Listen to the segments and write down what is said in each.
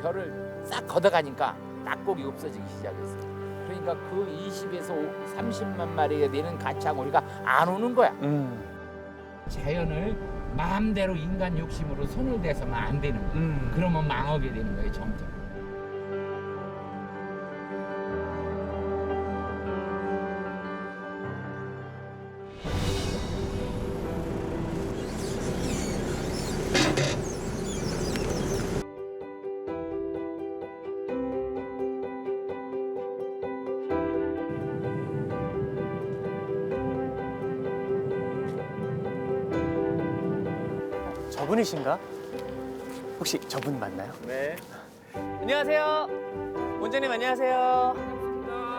벼를 싹 걷어가니까 낙곡이 없어지기 시작했어요. 그러니까 그 20에서 30만 마리가 되는 가창오리가 안 오는 거야. 음. 자연을 마음대로 인간 욕심으로 손을 대서는 안 되는 거야. 음. 그러면 망하게 되는 거예요, 점점. 분이신가? 혹시 저분 맞나요? 네. 안녕하세요. 원장님 안녕하세요.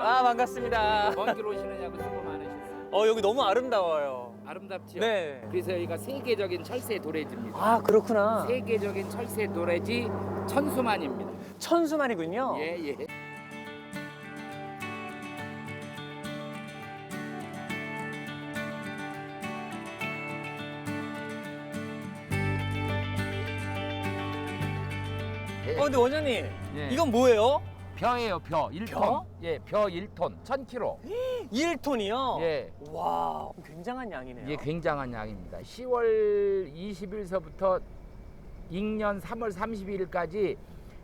아 반갑습니다. 먼길 오시느냐고 수고 많으셨어요. 어 여기 너무 아름다워요. 아름답죠? 네. 그래서 여기가 세계적인 철새 도래지입니다. 아 그렇구나. 세계적인 철새 도래지 천수만입니다. 천수만이군요. 예, 예. 근데 원장님 예. 이건 뭐예요? 벼예요, 벼. 1톤. 예, 벼 1톤. 1000kg. 1톤이요? 예. 와, 굉장한 양이네요. 이게 굉장한 양입니다. 10월 20일서부터 익년 3월 31일까지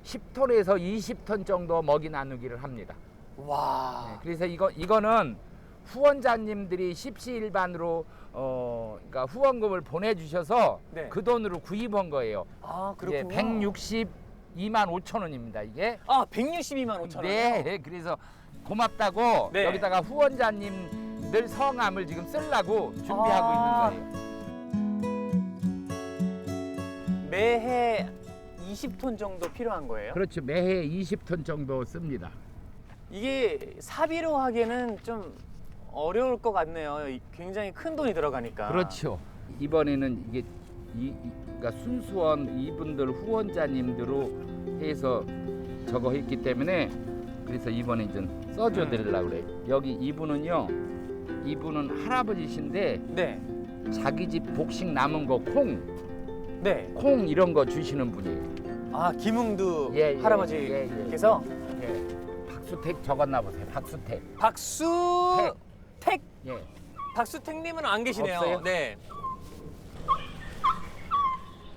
10톤에서 20톤 정도 먹이 나누기를 합니다. 와. 네, 예, 그래서 이거 이거는 후원자님들이 십시일반으로 어 그러니까 후원금을 보내주셔서 네. 그 돈으로 구입한 거예요. 아, 예, 그렇군요. 이제 160 25,000원입니다. 이게. 아, 162만 5천 원. 네. 그래서 고맙다고 네. 여기다가 후원자님들 성함을 지금 쓰려고 준비하고 아. 있는 거예요. 매해 20톤 정도 필요한 거예요. 그렇죠. 매해 20톤 정도 씁니다. 이게 사비로 하기에는 좀 어려울 것 같네요. 굉장히 큰 돈이 들어가니까. 그렇죠. 이번에는 이게 이, 이- 그러니까 순수원 이분들 후원자님들로 해서 저거 했기 때문에 그래서 이번에 좀 써줘 드리려고 그래요. 여기 이분은요. 이분은 할아버지신데 네. 자기 집 복식 남은 거 콩, 네. 콩 이런 거 주시는 분이에요. 아 김웅두 예, 예, 할아버지께서 예. 박수택 적었나 보세요. 박수택. 박수택 예. 박수택님은 안 계시네요. 없어요? 네.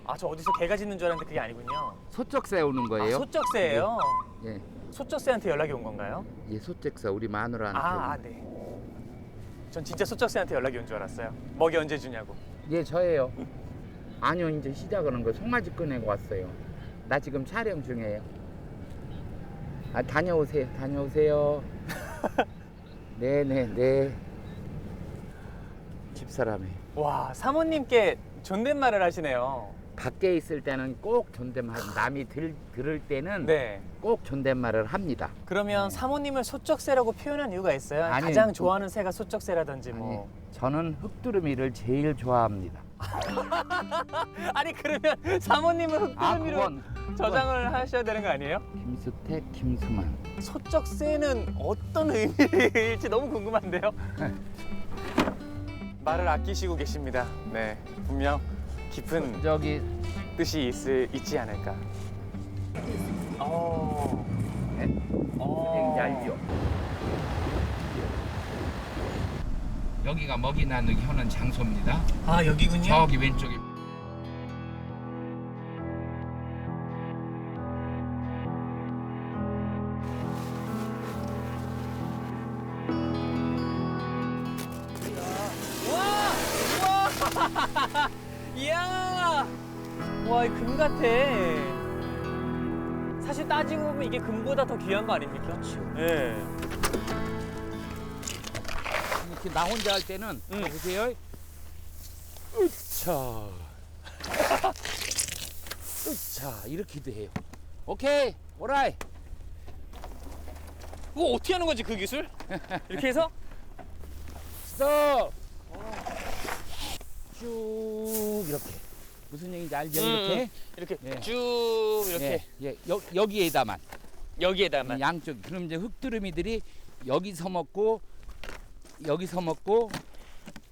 아 저 어디서 개가 짖는 줄 알았는데 그게 아니군요. 소쩍 세우는 아, 거예요. 소쩍새예요. 예. 소쩍새한테 연락이 온 건가요? 예, 소쩍새 우리 마누라한테. 아, 아 네. 전 진짜 소쩍새한테 연락이 온 줄 알았어요. 먹이 언제 주냐고. 예, 저예요. 아니요, 이제 시작하는 거 송아지 꺼내고 왔어요. 나 지금 촬영 중이에요. 아, 다녀오세요. 다녀오세요. 네, 네, 네. 집사람이 와 사모님께 존댓말을 하시네요. 밖에 있을 때는 꼭 존댓말 남이 들, 들을 때는 네. 꼭 존댓말을 합니다. 그러면 사모님을 소쩍새라고 표현한 이유가 있어요? 아니, 가장 좋아하는 새가 소쩍새라든지 뭐. 저는 흑두루미를 제일 좋아합니다. 아니 그러면 사모님은 아, 흑두루미로 그건 저장을 하셔야 되는 거 아니에요? 김수택, 김수만. 소쩍새는 어떤 의미일지 너무 궁금한데요. 말을 아끼시고 계십니다. 네, 분명 깊은 저기 뜻이 있을, 있지 않을까. 어. 네? 어. 알죠? 여기가 먹이 나누기 하는 장소입니다. 아 여기군요. 저기 왼쪽에 와! 와! 이야! 와, 이 금 같아. 사실 따지고 보면 이게 금보다 더 귀한 거 아닙니까? 그렇죠. 예. 이렇게 나 혼자 할 때는 음. 자, 보세요. 으차. 으차 이렇게도 해요. 오케이, 오라이. 그거 어떻게 하는 거지, 그 기술? 이렇게 해서? 스톱. 쭉 이렇게. 무슨 얘기인지 알죠? 음, 이렇게. 이렇게 예. 쭉 이렇게 예, 예. 여, 여기에다만. 여기에다만. 양쪽. 그럼 이제 흑두루미들이 여기서 먹고 여기서 먹고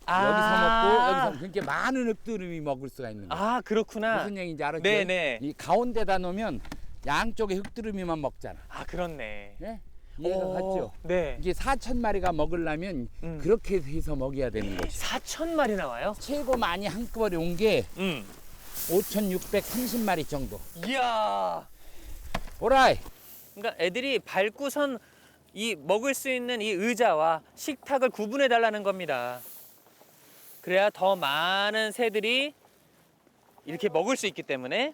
여기서 먹고 여기서 그렇게 많은 흑두루미 먹을 수가 있는 거예요. 아, 그렇구나. 무슨 얘기인지 알았죠? 네네. 이 가운데다 놓으면 양쪽에 흙두루미만 먹잖아. 아 그렇네. 예? 이해가 오, 갔죠? 네. 이게 4천 마리가 먹으려면 음. 그렇게 해서 먹여야 되는 거지. 4천 마리 나와요? 최고 많이 한꺼번에 온 게 음. 5,630마리 정도. 이야. 오라이. 그러니까 애들이 밟고선 이 먹을 수 있는 이 의자와 식탁을 구분해 달라는 겁니다. 그래야 더 많은 새들이 이렇게 먹을 수 있기 때문에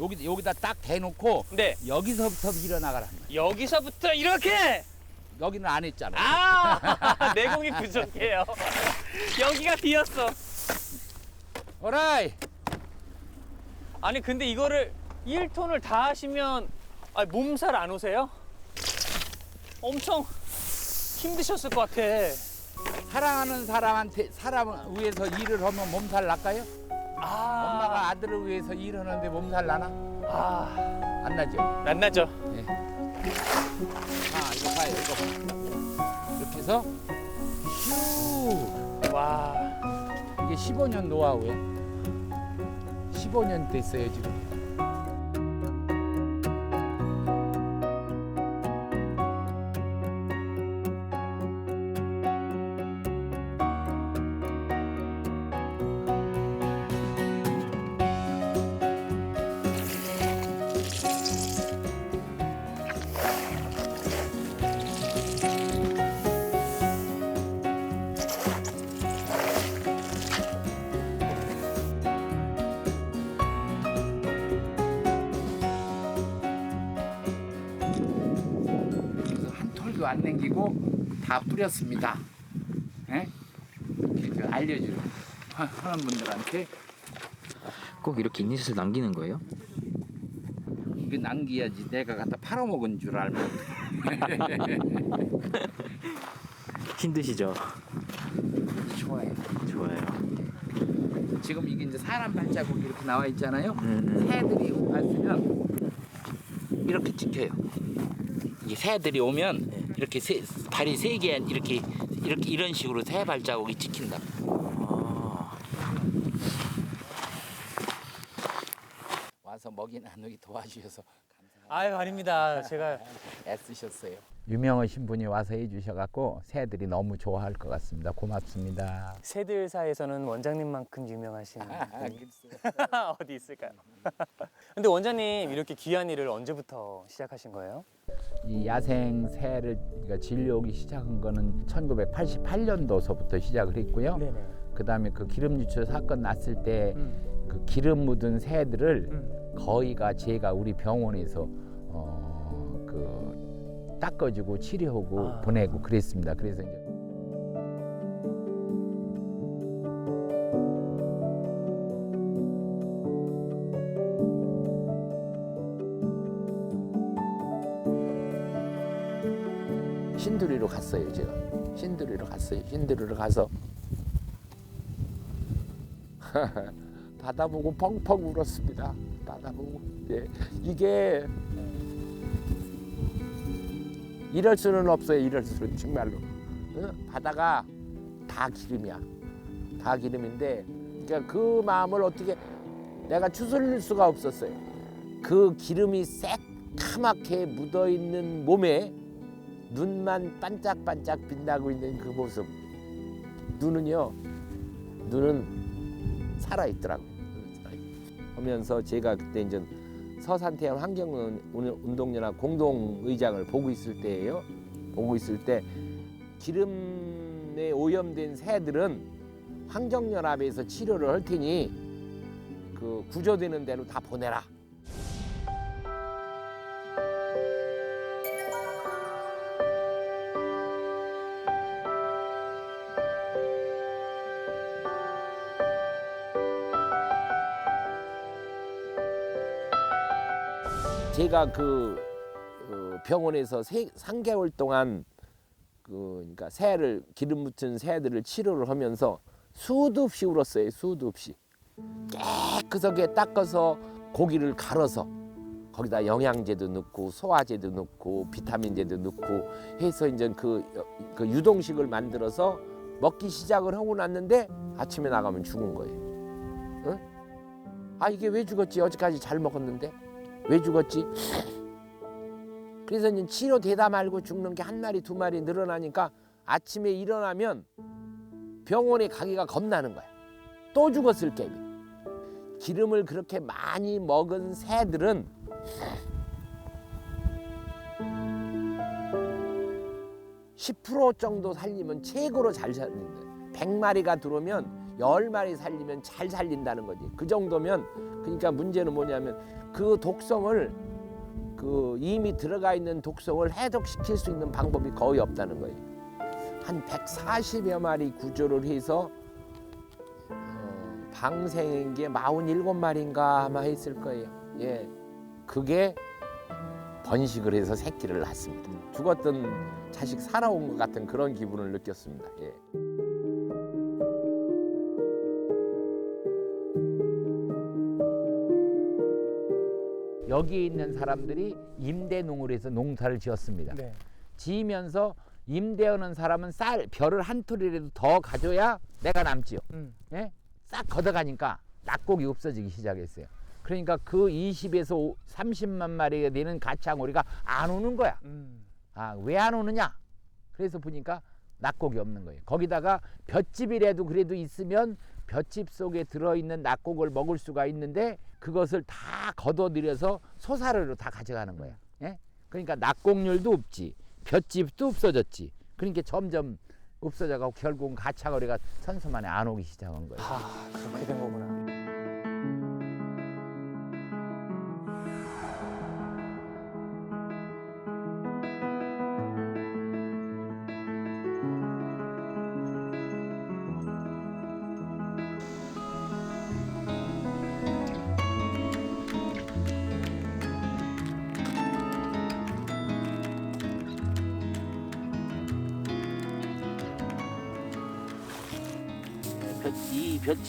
여기 여기다 딱 대놓고 네 여기서부터 밀어나가라. 여기서부터 이렇게 여기는 안 했잖아. 아 내공이 부족해요. 여기가 비었어. 오라이. 아니 근데 이거를 1톤을 다 하시면 아, 몸살 안 오세요? 엄청 힘드셨을 것 같아. 사랑하는 사람한테 사람 위해서 일을 하면 몸살 날까요? 아, 엄마가 아들을 위해서 일하는데 몸살 나나? 아, 안 나죠. 안 나죠? 아 이거 봐요 이거. 이렇게 해서 휴 와, 이게 15년 노하우야. 15년 됐어요 지금. 안 남기고 다 뿌렸습니다. 예? 이렇게 그 알려주는 하- 하는 분들한테 꼭 이렇게 인쇄해서 남기는 거예요? 이거 남겨야지 내가 갖다 팔아먹은 줄 알면 힘드시죠? 좋아요. 좋아요. 지금 이게 이제 사람 발자국이 이렇게 나와 있잖아요. 음, 음. 새들이 왔으면 이렇게 찍혀요. 이게 새들이 오면 네. 이렇게 세, 다리 세개 이렇게 이렇게 이런 식으로 새 발자국이 찍힌다. 아, 와서 먹이 나누기 도와주셔서 아유 아닙니다. 제가 애쓰셨어요. 유명하신 분이 와서 해주셔갖고 새들이 너무 좋아할 것 같습니다. 고맙습니다. 새들 사이에서는 원장님만큼 유명하신 분이 어디 있을까요? 근데 원장님 이렇게 귀한 일을 언제부터 시작하신 거예요? 이 야생 새를 그러니까 진료하기 시작한 거는 1988년도서부터 시작을 했고요. 네네. 그다음에 그 기름 유출 사건 났을 때그 음. 기름 묻은 새들을 음. 거의가 제가 우리 병원에서 어, 그 닦아주고 치료하고 아. 보내고 그랬습니다. 그래서 이제 갔어요. 신두리로 가서 바다 보고 펑펑 울었습니다. 바다 보고. 예. 이게 이럴 수는 없어요. 이럴 수는 정말로. 어? 바다가 다 기름이야. 다 기름인데 그러니까 그 마음을 어떻게 내가 추스릴 수가 없었어요. 그 기름이 새카맣게 묻어 있는 몸에 눈만 반짝반짝 빛나고 있는 그 모습. 눈은요. 눈은 살아 있더라고. 하면서 제가 그때 이제 서산태양 환경운동연합 공동의장을 보고 있을 때예요. 보고 있을 때 기름에 오염된 새들은 환경연합에서 치료를 할 테니 그 구조되는 대로 다 보내라. 제가 그 어, 병원에서 세, 3개월 동안 그 그러니까 새를 기름 묻힌 새들을 치료를 하면서 수도 없이 울었어요. 수도 없이 깨끗하게 닦아서 고기를 갈아서 거기다 영양제도 넣고 소화제도 넣고 비타민제도 넣고 해서 이제 그, 그 유동식을 만들어서 먹기 시작을 하고 났는데 아침에 나가면 죽은 거예요. 응? 아 이게 왜 죽었지? 어제까지 잘 먹었는데 왜 죽었지? 그래서 이제 치료되다 말고 죽는 게 한 마리 두 마리 늘어나니까 아침에 일어나면 병원에 가기가 겁나는 거야. 또 죽었을 게임. 기름을 그렇게 많이 먹은 새들은 (10% 정도 살리면 최고로 잘 살린다. 100마리가 들어오면 10마리 살리면 잘 살린다는 거지. 그 정도면 그러니까 문제는 뭐냐면 그 독성을 그 이미 들어가 있는 독성을 해독시킬 수 있는 방법이 거의 없다는 거예요. 한 140여 마리 구조를 해서 어, 방생한 게 47마리인가 아마 했을 거예요. 예. 그게 번식을 해서 새끼를 낳습니다. 죽었던 자식 살아온 것 같은 그런 기분을 느꼈습니다. 예. 여기 있는 사람들이 임대농을 해서 농사를 지었습니다. 네. 지으면서 임대하는 사람은 쌀 벼를 한 톨이라도 더 가져야 내가 남지요. 음. 예? 싹 걷어가니까 낙곡이 없어지기 시작했어요. 그러니까 그 20에서 30만 마리가 되는 가창오리가 안 오는 거야. 음. 아, 왜 안 오느냐? 그래서 보니까 낙곡이 없는 거예요. 거기다가 볏집이라도 그래도 있으면 볏집 속에 들어있는 낙곡을 먹을 수가 있는데 그것을 다 걷어들여서 소사료로 다 가져가는 거야. 예? 그러니까 낙곡률도 없지. 볏집도 없어졌지. 그러니까 점점 없어져가고 결국은 가차거리가 선수만에 안 오기 시작한 거예요. 아 그렇게 된 거구나.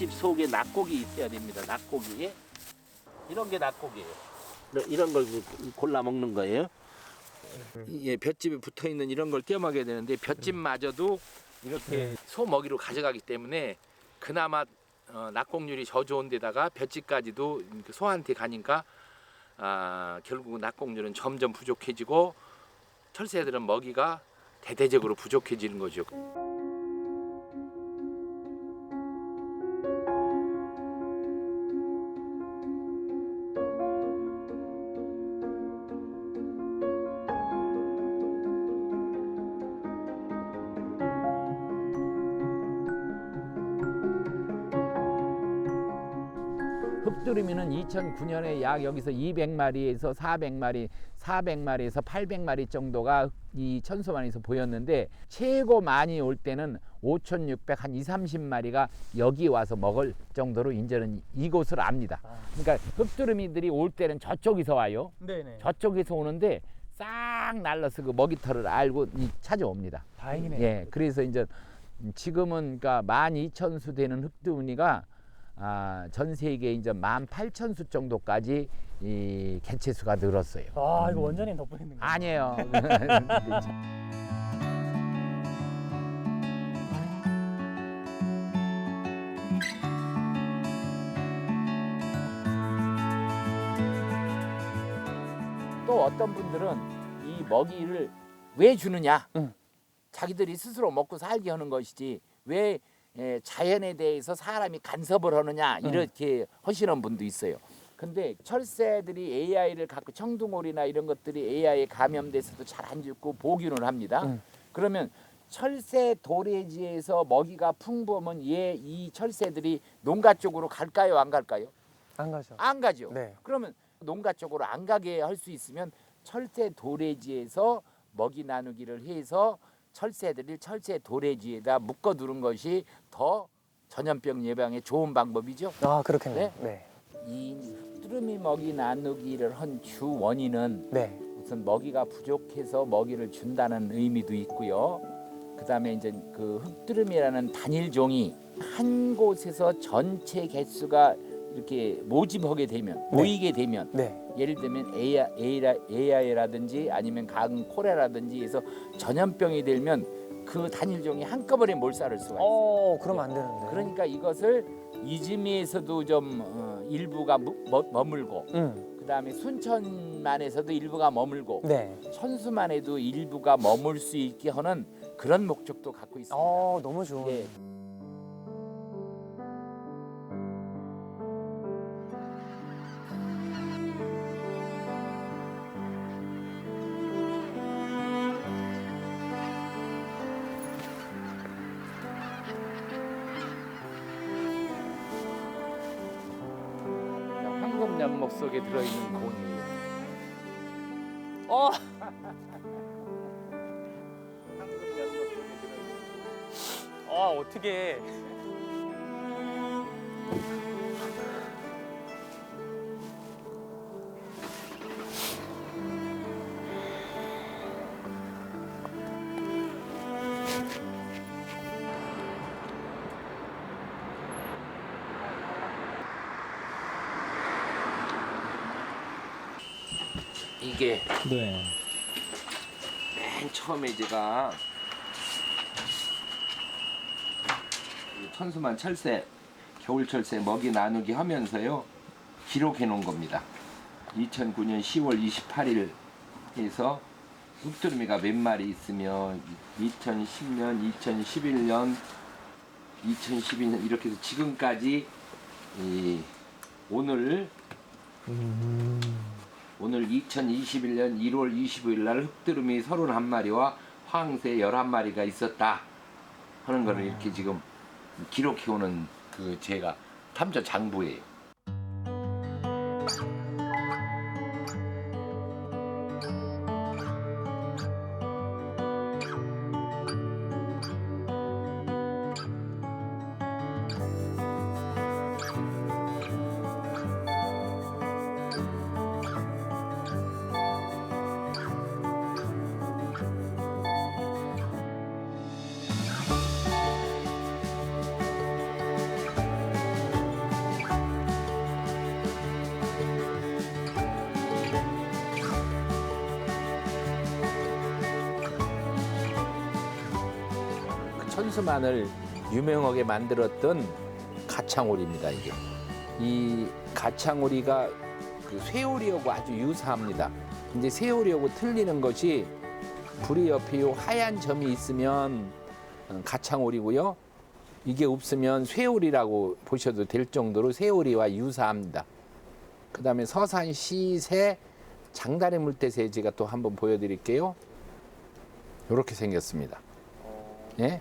집 속에 낙곡이 있어야 됩니다. 낙곡이 이런 게 낙곡이에요. 이런- 이런 걸 그- 골라 먹는 거예요. 예, 볏집에 붙어 있는 이런 걸 떼어 먹어야 되는데 볏집마저도 이렇게 소 먹이로 가져가기 때문에 그나마 어, 낙곡률이 저 좋은 데다가 볏집까지도 소한테 가니까 아, 결국 낙곡률은 점점 부족해지고 철새들은 먹이가 대대적으로 부족해지는 거죠. 흑두루미는 2009년에 약 여기서 200마리에서 400마리, 400마리에서 800마리 정도가 이 천소만에서 보였는데 최고 많이 올 때는 5,600 한 2, 30마리가 여기 와서 먹을 정도로 이제는 이곳을 압니다. 그러니까 흑두루미들이 올 때는 저쪽에서 와요. 네네. 저쪽에서 오는데 싹 날라서 그 먹이터를 알고 이 찾아옵니다. 다행이네요. 예, 그래서 이제 지금은 그러니까 12,000수 되는 흑두무늬가 아, 전 세계 이제 18,000수 정도까지 이 개체 수가 늘었어요. 아 이거 원장님 덕분에 있는 거. 아니에요. 또 어떤 분들은 이 먹이를 왜 주느냐? 응. 자기들이 스스로 먹고 살게 하는 것이지 왜 에, 자연에 대해서 사람이 간섭을 하느냐 이렇게 하시는 분도 있어요. 근데 철새들이 AI를 갖고 청둥오리나 이런 것들이 AI에 감염돼서도 잘 안 죽고 보균을 합니다. 응. 그러면 철새 도래지에서 먹이가 풍부하면 얘 이 철새들이 농가 쪽으로 갈까요, 안 갈까요? 안 가죠. 안 가죠. 네. 그러면 농가 쪽으로 안 가게 할 수 있으면 철새 도래지에서 먹이 나누기를 해서 철새들을 철새 도래지에다 묶어 두는 것이 더 전염병 예방에 좋은 방법이죠. 아 그렇겠네요. 네. 네. 이 뚜루미 먹이 나누기를 한 주 원인은 네. 우선 먹이가 부족해서 먹이를 준다는 의미도 있고요. 그다음에 이제 그 흑두름이라는 단일 종이 한 곳에서 전체 개수가 이렇게 모집하게 되면 네. 모이게 되면 네. 예를 들면 AI, AI라든지 아니면 간 코레라든지 해서 전염병이 들면 그 단일 종이 한꺼번에 몰살할 수가 있어요. 어 그러면 안 되는데. 그러니까 이것을 이즈미에서도 좀 어, 일부가 무- 머, 머물고 음. 그다음에 순천만에서도 일부가 머물고 네. 천수만에도 일부가 머물 수 있게 하는 그런 목적도 갖고 있습니다. 어 너무 좋은. 예. 황금 연목 속에 들어있는 곤이에요. 어, 아 어떻게? 네. 맨 처음에 제가 이 천수만 철새 겨울 철새 먹이 나누기 하면서요 기록해 놓은 겁니다. 2009년 10월 28일 에서 흑두루미가 몇 마리 있으며 2010년, 2011년, 2012년 이렇게 해서 지금까지 이 오늘 오늘 2021년 1월 25일 날 흑두루미 31마리와 황새 11마리가 있었다 하는 거를 이렇게 지금 기록해 오는 그 제가 탐저 장부예요. 그 천수만을 유명하게 만들었던 가창오리입니다 이게. 이 가창오리가 그 쇠오리하고 아주 유사합니다. 근데 쇠오리하고 틀리는 것이 불이 옆에 요 하얀 점이 있으면 어, 가창오리고요. 이게 없으면 쇠오리라고 보셔도 될 정도로 쇠오리와 유사합니다. 그 다음에 서산 시새 장다리 물대새 제가 또 한번 보여드릴게요. 이렇게 생겼습니다. 예?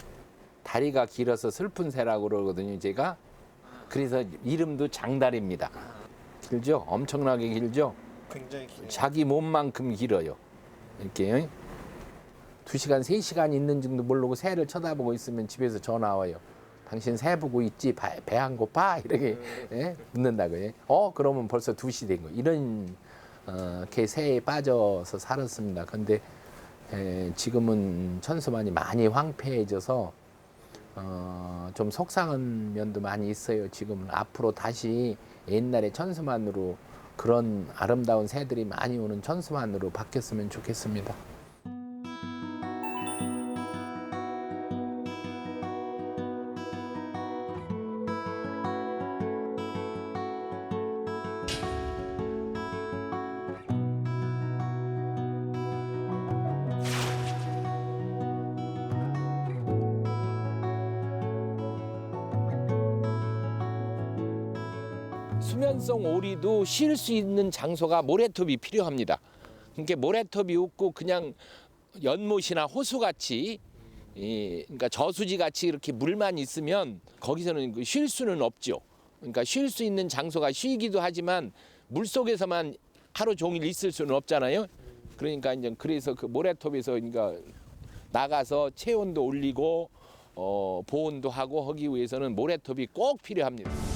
다리가 길어서 슬픈 새라고 그러거든요, 제가. 그래서 이름도 장다리입니다. 길죠? 엄청나게 길죠? 굉장히 긴 자기 몸만큼 길어요. 이렇게. 두 시간, 세 시간 있는 줄도 모르고 새를 쳐다보고 있으면 집에서 전화 와요. 당신 새 보고 있지? 배 안 고파? 이렇게 예? 묻는다고요. 어, 그러면 벌써 두 시 된 거. 이런 어, 게 새에 빠져서 살았습니다. 근데 에, 지금은 천수만이 많이 황폐해져서 어, 좀 속상한 면도 많이 있어요. 지금은 앞으로 다시 옛날에 천수만으로 그런 아름다운 새들이 많이 오는 천수만으로 바뀌었으면 좋겠습니다. 오리도 쉴 수 있는 장소가 모래톱이 필요합니다. 그러니까 모래톱이 없고 그냥 연못이나 호수같이 이 그러니까 저수지 같이 이렇게 물만 있으면 거기서는 그쉴 수는 없죠. 그러니까 쉴 수 있는 장소가 쉬기도 하지만 물 속에서만 하루 종일 있을 수는 없잖아요. 그러니까 이제 그래서 그 모래톱에서 그러니까 나가서 체온도 올리고 어, 보온도 하고 하기 위해서는 모래톱이 꼭 필요합니다.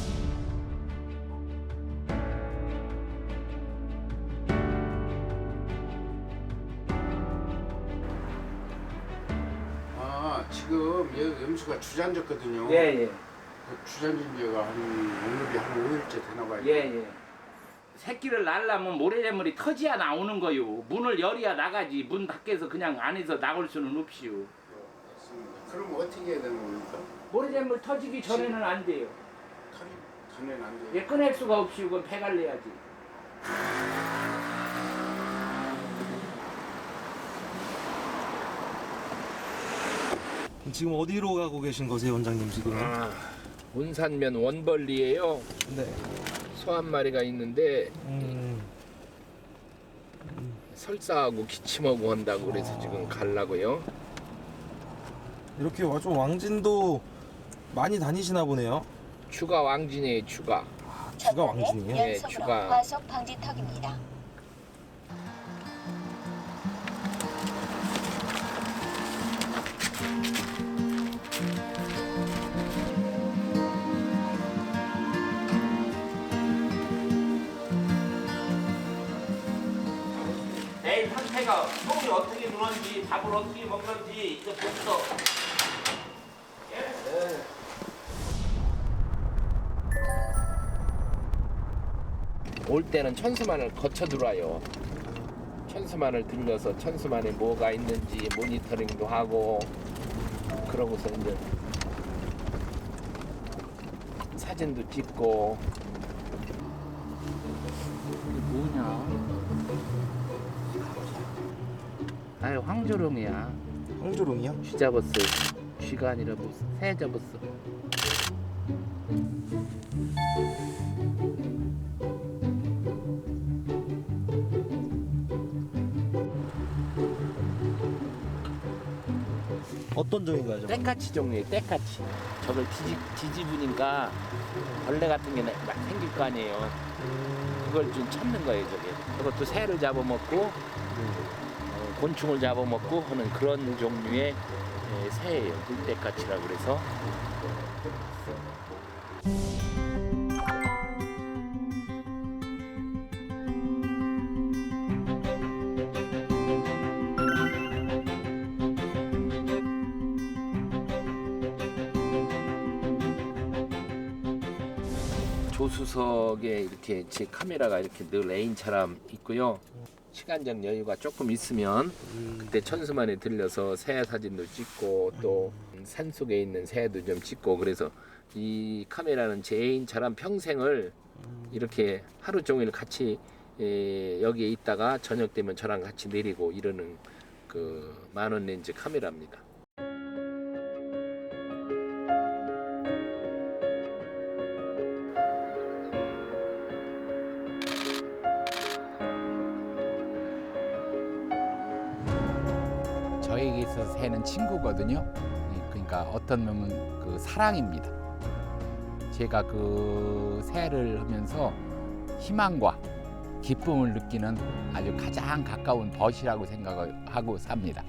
여기 염수가 주장졌거든요. 예. 그 주장진 지가 한 오늘이 한 5일째 되나 봐요. 예. 새끼를 낳으려면 모래재물이 터지야 나오는 거요. 문을 열어야 나가지. 문 밖에서 그냥 안에서 나올 수는 없이요. 그럼 어떻게 해야 되는 겁니까? 모래재물 터지기 전에는 안 돼요. 간, 간에 안 돼. 얘 끊을 수가 없이 이건 배갈래야지. 지금 어디로 가고 계신 거세요, 원장님 지금? 아, 운산면 원벌리에요. 네. 소 한 마리가 있는데 음, 설사하고 기침하고 한다고 그래서 지금 갈라고요. 이렇게 와- 좀 왕진도 많이 다니시나 보네요. 추가 왕진이에요, 추가. 주가 왕진이에요? 네, 연속으로 추가. 과속 방지턱입니다. 누는지 밥을 어떻게 먹는지 이제 벌써 올 때는 천수만을 거쳐 들어와요. 천수만을 들려서 천수만에 뭐가 있는지 모니터링도 하고 그러고서 이제 사진도 찍고 황조롱이야. 황조롱이요? 쥐 잡았어. 쥐가 아니라 뭐 새 잡았어. 어떤 종인가요? 저거? 때까치 종류의 때까치. 저걸 뒤집, 뒤집으니까 벌레 같은 게 막 생길 거 아니에요. 그걸 좀 참는 거예요, 저게. 그것도 새를 잡아먹고 어, 곤충을 잡아먹고 하는 그런 종류의 예, 새예요. 물때까치라고 그래서. 조수석에 이렇게 제 카메라가 이렇게 늘 A인처럼 있고요. 시간적 여유가 조금 있으면 그때 천수만에 들려서 새 사진도 찍고 또 산속에 있는 새도 좀 찍고 그래서 이 카메라는 제 애인처럼 평생을 이렇게 하루 종일 같이 에, 여기에 있다가 저녁 되면 저랑 같이 내리고 이러는 그 만원 렌즈 카메라입니다. 친구거든요. 예, 그러니까 어떤 면은 그 사랑입니다. 제가 그 새를 하면서 희망과 기쁨을 느끼는 아주 가장 가까운 벗이라고 생각하고 삽니다.